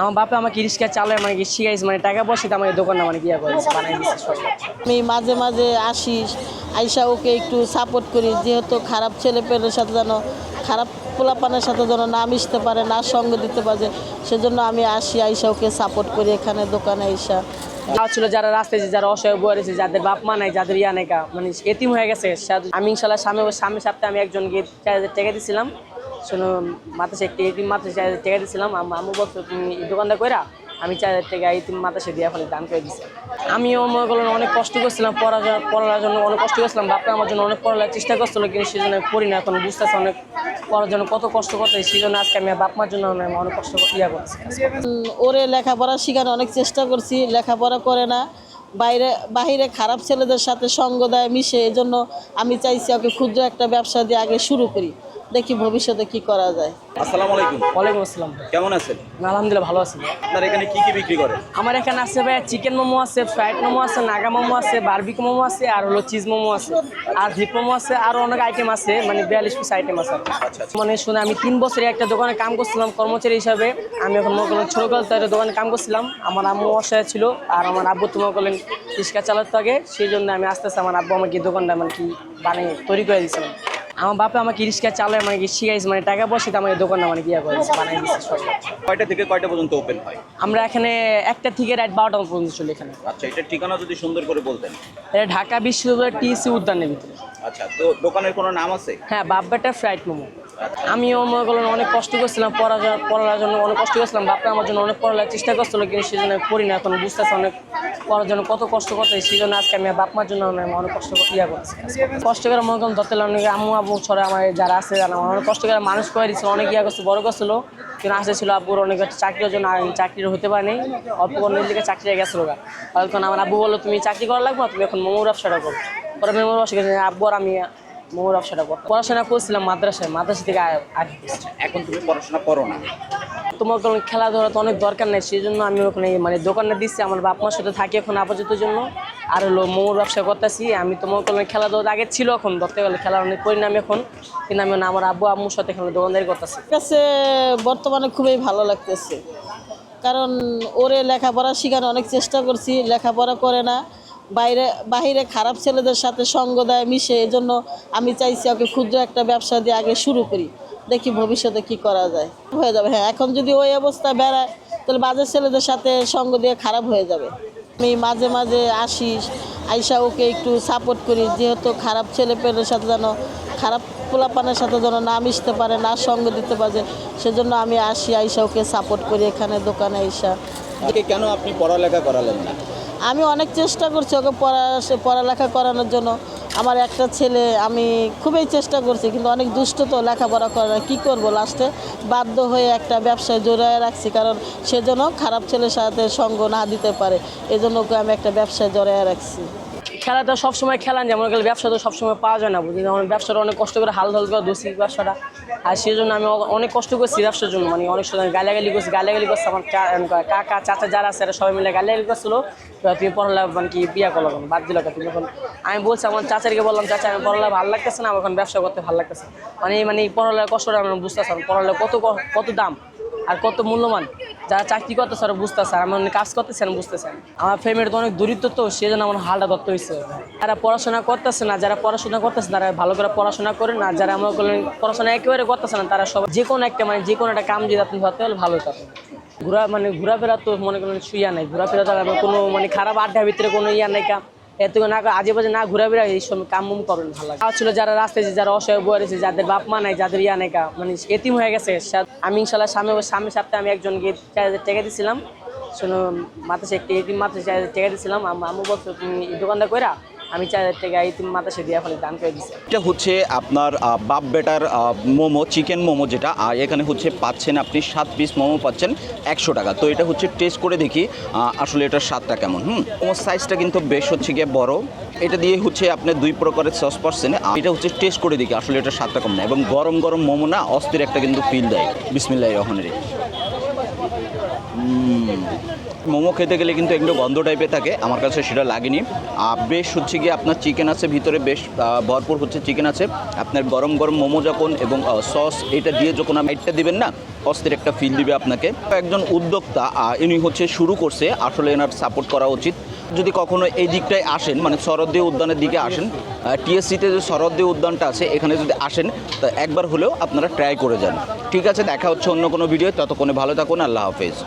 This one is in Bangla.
আমার বাপে আমাকে রিক্সা চালায় মানে কি শিখাইছে মানে টাকা পয়সা দিয়ে আমাকে দোকানটা মানে ইয়া করেছে বানাই দিচ্ছে আমি মাঝে মাঝে আসি আইসা ওকে একটু সাপোর্ট করি যেহেতু খারাপ ছেলে পেলের সাথে যেন খারাপ পোলাপানের সাথে যেন না মিশতে পারে না সঙ্গ দিতে পারে সেজন্য আমি আসি আইসা ওকে সাপোর্ট করি এখানে দোকানে আইসা। যা ছিল যারা রাস্তায় যারা অসহায় বয়ে রয়েছে যাদের বাপ মা নাই যাদের ইয়া নেই মানে এতিম হয়ে গেছে আমি ইনশাল্লাহ সামনে সামনে সপ্তাহে আমি একজনকে টাকা দিয়েছিলাম শোনো মাথাসে একটি মাথাসে চার হাজার দিয়েছিলাম আম- আম্মু বলতো এই দোকানটা কইরা আমি চার হাজার টাকা এতিম মাথাসে দিয়ে ফলে দান করে দিচ্ছি আমিও মনে করলাম অনেক কষ্ট করছিলাম পড়ার জন্য- পড়ার জন্য অনেক কষ্ট করছিলাম বাপটা আমার জন্য অনেক পড়ার চেষ্টা করছিল, কিন্তু সেই জন্য পড়ি না এখন বুঝতেছে অনেক পড়ার জন্য কত কষ্ট করতে সেই জন্য আজকে আমি বাপ মার জন্য অনেক কষ্ট ইয়া করছি। ওরে লেখাপড়া শেখানো অনেক চেষ্টা করছি, লেখাপড়া করে না। বাইরে, বাহিরে খারাপ ছেলেদের সাথে সঙ্গ দেয়, মিশে, এজন্য আমি চাইছি ওকে ক্ষুদ্র একটা ব্যবসা দিয়ে আগে শুরু করি। দেখি ভবিষ্যতে কি করা যায়। আসসালামু আলাইকুম। ওয়ালাইকুম আসসালাম। কেমন আছেন? আলহামদুলিল্লাহ ভালো আছি। আপনার এখানে কি কি বিক্রি করেন? আমার এখানে আছে ভাই চিকেন মোমো আছে ফ্রাইড মোমো আছে নাগা মোমো আছে বারবিক মোমো আছে আর হলো চিজ মোমো আছে। আর ভিপ মোমো আছে আরও অনেক আইটেম আছে মানে বিয়াল্লিশ পিস আইটেম আছে আচ্ছা আচ্ছা। মানে শুনে আমি তিন বছরে একটা দোকানে কাম করছিলাম কর্মচারী হিসাবে। আমি এখন মনে করলাম ছোটোকাল তো দোকানে কাম করছিলাম। আমার আম্মু অসহায় ছিল আর আমার আব্বু তো মনে করলেন রিক্সা চালাতে আগে সেই জন্য আমি আস্তে আস্তে আমার আব্বু আমাকে দোকানটা মানে কি বানিয়ে তৈরি করে দিয়েছিলাম। আমার বাপে আমাকে রিক্সা চালায় মানে কি শিখাইছে মানে টাকা পয়সা আমার আমাকে দোকানটা মানে কি ইয়া করেছে বানাই কয়টা থেকে কয়টা পর্যন্ত ওপেন হয়? আমরা এখানে একটা থেকে রাত বারোটা পর্যন্ত চলি এখানে। আচ্ছা এটা ঠিকানা যদি সুন্দর করে বলতেন। এটা ঢাকা বিশ্ববিদ্যালয় টিসি উদ্যানের ভিতরে। আচ্ছা তো দোকানের কোনো নাম আছে? হ্যাঁ বাপ্পাটা ফ্রাইড মোমো। আমিও মনে করলাম অনেক কষ্ট করছিলাম জন্য- পড়ার জন্য অনেক কষ্ট করছিলাম বাপটা আমার জন্য অনেক পড়ার চেষ্টা করছিল, কিন্তু সেই জন্য পড়ি না, এখন বুঝতেছে অনেক পড়ার জন্য কত কষ্ট করতে সেই জন্য আজকে আমি বাপ মার জন্য আমি অনেক কষ্ট ইয়া করছি কষ্ট করে মনে করলাম ধরতে অনেক আম্মু আব্বু ছড়া আমার যারা আছে জানা অনেক কষ্ট করে মানুষ করে দিচ্ছে অনেক ইয়া করছে বড় করছিল, কিন্তু আসতে ছিল আব্বুর অনেক চাকরির জন্য চাকরির হতে পারেনি, অল্প করে দিকে চাকরি গেছিল গা। তখন আমার আব্বু বলল, তুমি চাকরি করা লাগবে তুমি এখন মোমোর ব্যবসাটা করো। পরে মোমোর ব্যবসা আব্বু আর আমি ব্যবসাটা করতাম। পড়াশোনা করছিলাম মাদ্রাসায় মাদ্রাসা থেকে এখন তুমি পড়াশোনা করো না। তোমার কোনো খেলাধুলা তো অনেক দরকার নেই সেই জন্য আমি ওখানে মানে দোকানটা দিচ্ছি আমার বাপ মার সাথে থাকি এখন আপাতত জন্য। আর হলো মোমোর ব্যবসা করতেছি আমি তোমার কোনো খেলাধুলা আগে ছিল এখন ধরতে গেলে খেলা অনেক আমি এখন। কিন্তু আমি না আমার আব্বু আম্মুর সাথে এখানে দোকানদারি করতেছি। কাছে বর্তমানে খুবই ভালো লাগতেছে। কারণ ওরে লেখাপড়া শেখানো অনেক চেষ্টা করছি লেখাপড়া করে না। বাইরে, বাহিরে খারাপ ছেলেদের সাথে সঙ্গ দেয়, মিশে, এজন্য আমি চাইছি ওকে ক্ষুদ্র একটা ব্যবসা দিয়ে আগে শুরু করি। দেখি ভবিষ্যতে কি করা যায়। হয়ে যাবে হ্যাঁ এখন যদি ওই অবস্থা বেড়ায়, তাহলে বাজার ছেলেদের সাথে সঙ্গ দিয়ে খারাপ হয়ে যাবে। আমি মাঝে মাঝে আসি, আইসা ওকে একটু সাপোর্ট করি, যেহেতু খারাপ ছেলে পেলের সাথে যেন, খারাপ পোলাপানের সাথে যেন না মিশতে পারে, না সঙ্গ দিতে পারে, সেজন্য আমি আসি, আইসা ওকে সাপোর্ট করি এখানে দোকানে আইসা। কেন আপনি পড়ালেখা করালেন না? আমি অনেক চেষ্টা করছি ওকে পড়া পড়ালেখা করানোর জন্য। আমার একটা ছেলে, আমি খুবই চেষ্টা করছি, কিন্তু অনেক দুষ্ট তো লেখাপড়া করে না। কী করব? লাস্টে বাধ্য হয়ে একটা ব্যবসায় জড়ায় রাখছি, কারণ সেজন্য খারাপ ছেলের সাথে সঙ্গ না দিতে পারে। এজন্য ওকে আমি একটা ব্যবসায় জড়ায় রাখছি। খেলা তো সবসময় খেলান যেমন গেলে ব্যবসা তো সবসময় পাওয়া যায় না বুঝলি আমার ব্যবসাটা অনেক কষ্ট করে হাল হাল করে দোষী ব্যবসাটা। আর সেই জন্য আমি অনেক কষ্ট করছি ব্যবসার জন্য। মানে অনেক সময় গালাগালি করছি, গালাগালি করছে আমার কাকা, চাচা যারা আছে সবাই মিলে গালাগালি করছিল। তুমি পড়ালা মানে কি বিয়া করল বাদ দিল তুমি এখন আমি বলছি, আমার চাচারকে বললাম, চাচা, আমি পড়ালা ভালো লাগতেছে না, আমার এখন ব্যবসা করতে ভালো লাগতেছে মানে মানে এই পড়ালের কষ্টটা আমি বুঝতেছি পড়ালে কত কত দাম? আর কত মূল্যবান। যারা চাকরি করতেছে আর বুঝতেছে, আর আমার কাজ করতেছে না বুঝতেছে। আমার ফ্যামিলির তো অনেক দরিদ্র তো সেই জন্য আমার হালটা ধরতে হয়েছে যারা পড়াশোনা করতেছে না, যারা পড়াশোনা করতেছে তারা ভালো করে পড়াশোনা করে না, যারা আমার পড়াশোনা একেবারে করতেছে না, তারা সব যে কোনো একটা মানে যে কোনো একটা কাম যদি আপনি ধরতে হলে ভালো হতো ঘোরা মানে ঘোরাফেরা তো মনে করেন শুইয়া নাই। ঘোরাফেরা তো আমার কোনো মানে খারাপ আড্ডার ভিতরে কোনো ইয়া নাই কাম এত না আজে বাজে না ঘোরাফেরা, এই সময় কাম মুম করেন ভালো লাগে। ছিল যারা রাস্তায় যে যারা অসহায় বয়ে রয়েছে, যাদের বাপ মা নাই, যাদের ইয়া নাই মানে এতিম হয়ে গেছে। আমি ইনশাল্লাহ সামনে সামনে সপ্তাহে আমি একজনকে গিয়ে টেকে দিয়েছিলাম শুনো মাথাসে একটি এতিম মাথায় টেকে দিয়েছিলাম আম- আম্মু তুমি দোকানটা কইরা আমি চার হাজার টাকা এতিম মাথাসে দিয়ে ফলে দান করে দিচ্ছি এটা হচ্ছে আপনার বাপ বেটার মোমো, চিকেন মোমো যেটা, আর এখানে হচ্ছে পাচ্ছেন আপনি সাত পিস মোমো পাচ্ছেন একশো টাকা। তো এটা হচ্ছে টেস্ট করে দেখি আসলে এটার স্বাদটা কেমন, হুম? মোমোর সাইজটা কিন্তু বেশ হচ্ছে গিয়ে বড়। এটা দিয়ে হচ্ছে আপনি দুই প্রকারের সস পাচ্ছেন। এটা হচ্ছে টেস্ট করে দেখি, আসলে এটার স্বাদটা কম না এবং গরম গরম মোমো না, অস্থির একটা কিন্তু ফিল দেয়। বিসমিল্লাহ রহমানের মোমো খেতে গেলে কিন্তু একটু গন্ধ টাইপের থাকে, আমার কাছে সেটা লাগেনি। বেশ হচ্ছে গিয়ে আপনার চিকেন আছে, ভিতরে বেশ ভরপুর হচ্ছে চিকেন আছে। আপনার গরম গরম মোমো যখন এবং সস এটা দিয়ে যখন এটা দিবেন না অস্থির একটা ফিল দিবে আপনাকে। একজন উদ্যোক্তা ইনি হচ্ছে শুরু করছে, আসলে এনার সাপোর্ট করা উচিত। যদি কখনো এই দিকটায় আসেন মানে শরদ্দীয় উদ্যানের দিকে আসেন টিএসসিতে যে শরদ্দীয় উদ্যানটা আছে, এখানে যদি আসেন, তা একবার হলেও আপনারা ট্রাই করে যান। ঠিক আছে, দেখা হচ্ছে অন্য কোনো ভিডিও ততক্ষণে ভালো থাকুন, আল্লাহ হাফেজ।